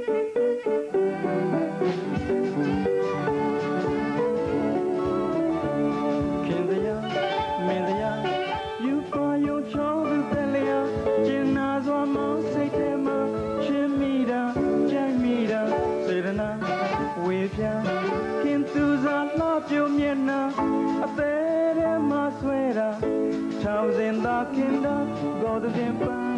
ခင်စရာမင်းစရာယူပါယုံချောသူတလျာကျင်နာစွာမောင်းစိတ်ထဲမှာချင်းမိတာကြိုက်မိတာစေရနာဝေပြခင်သူစားလှပြိုမျက်နှာအသေးထဲမှာဆွဲတာချောင်းစင်သာခင်တာဂေါ်တဲ့ပန်း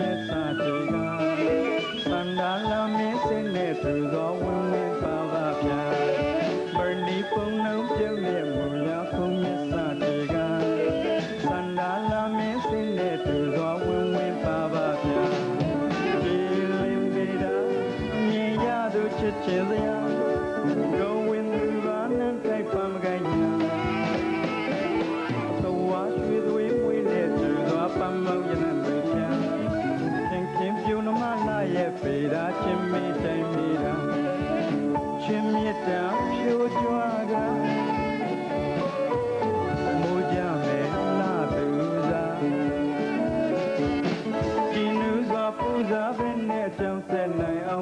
မြတ်စာတွေကသန္တာလာမင်းစင်းတဲ့သူသောဝင်ဝင်ပါပါဗျာဗရဏီပုံနှုံပြုံးတဲ့မူရာကုန်းမြတ်စာတွေကသန္တာလာမင်းစင်းတဲ့သူသောဝင်ဝင်ပါပါဗျာဒီလင်းပေတာမြင်ရသူချစ်ချင်စရာ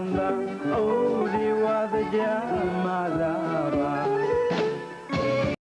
င်သာအိုဒီဝါသကြမာသာ